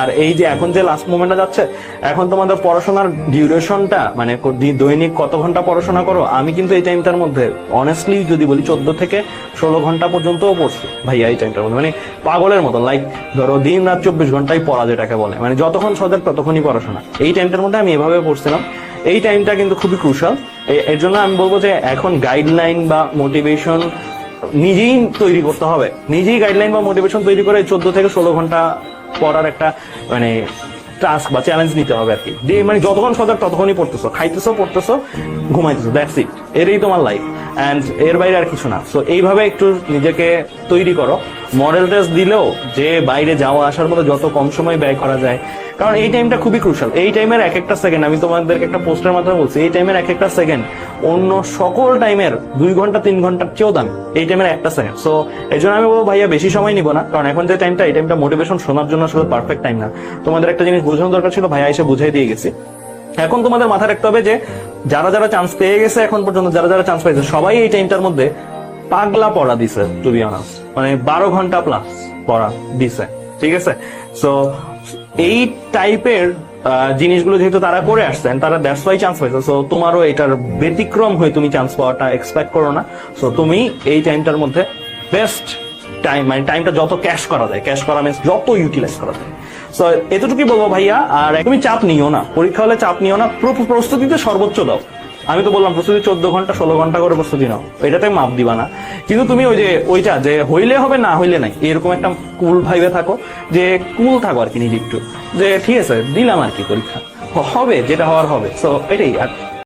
আর এই যে এখন যে লাস্ট মোমেন্টটা যাচ্ছে, এখন তোমাদের পড়াশোনার ডিউরেশনটা মানে দৈনিক কত ঘণ্টা পড়াশোনা করো, আমি কিন্তু এই টাইমটার মধ্যে অনেস্টলি যদি বলি চোদ্দ থেকে ষোলো ঘণ্টা পর্যন্তও পড়ছি। ভাইয়া, এই টাইমটার মধ্যে মানে পাগলের মতো লাইক ধরো দিন রাত চব্বিশ ঘন্টাই পড়া যেটাকে বলে মানে যতক্ষণ সজাগ ততক্ষণই পড়াশোনা। এই টাইমটার মধ্যে আমি এভাবে পড়ছিলাম। এই টাইমটা কিন্তু খুবই ক্রুশাল এর জন্য আমি বলব যে এখন গাইডলাইন বা মোটিভেশন নিজেই তৈরি করতে হবে। নিজেই গাইডলাইন বা মোটিভেশন তৈরি করে চোদ্দ থেকে ষোলো ঘণ্টা পড়ার একটা মানে টাস্ক বা চ্যালেঞ্জ নিতে হবে আর কি। যে মানে যতক্ষণ সজাগ ততক্ষণই পড়তেছো। খাইতেছো, পড়তেছো, ঘুমাইতেছো দ্যাটস ইট এরই তোমার লাইফ অ্যান্ড এর বাইরে আর কিছু না। সো এইভাবে একটু নিজেকে তৈরি করো। মডেল টেস্ট দিলেও যে বাইরে যাওয়া, আসার মতো যত কম সময় ব্যয় করা যায়, কারণ এই টাইমটা খুবই ক্রুশাল এই টাইমের এক একটা সেকেন্ড আমি তোমাদেরকে একটা পোস্টের মাধ্যমে বলছি, এই টাইমের এক একটা সেকেন্ড অন্য সকল টাইমের দুই ঘণ্টা, তিন ঘণ্টার চেয়েও দামি। এই টাইমের একটা সেকেন্ড সো এই জন্য আমি বলব ভাইয়া, বেশি সময় নিব না, কারণ এখন যে টাইমটা এই টাইমটা মোটিভেশন শোনার জন্য আসলে পারফেক্ট টাইম না। তোমাদের একটা জিনিস বোঝানো দরকার ছিল, ভাইয়া এসে বুঝাই দিয়ে গেছি। এখন তোমাদের মাথায় রাখতে হবে যে, যারা যারা চান্স পেয়ে গেছে এখন পর্যন্ত, যারা যারা চান্স পেয়েছে সবাই এই টাইমটার মধ্যে পাগলা পড়া দিছে টু বি অনার্স মানে বারো ঘণ্টা প্লাস পড়া দিছে, ঠিক আছে? সো এই টাইপের জিনিসগুলো যেহেতু তারা করে আসছেন, তারা দ্যাটস ওয়াই চান্স পাইছে। সো তোমারও এটার ব্যতিক্রম হয়ে তুমি চান্স পাওয়াটা এক্সপেক্ট করো না। সো তুমি এই টাইমটার মধ্যে বেস্ট টাইম মানে টাইমটা যত ক্যাশ করা যায় ক্যাশ করা মিনস যত ইউটিলাইজ করা যায়। সো এতটুকুই বলব ভাইয়া, আর তুমি চাপ নিও না। পরীক্ষা হলে চাপ নিও না প্র- প্রস্তুতিতে সর্বোচ্চ দাও। আমি তো বললাম, প্রস্তুতি চোদ্দ ঘণ্টা, ষোলো ঘণ্টা করে প্রস্তুতি নাও। এটাতে মাপ দিবা না। কিন্তু তুমি ওই যে, ওইটা, যে হইলে হবে, না হইলে নাই, এরকম একটা কুল ভাইবে থাকো, যে কুল থাকো আর কি নিজে একটু। যে ঠিক আছে, দিলাম আর কি পরীক্ষা। হবে, যেটা হওয়ার হবে। সো এটাই, আর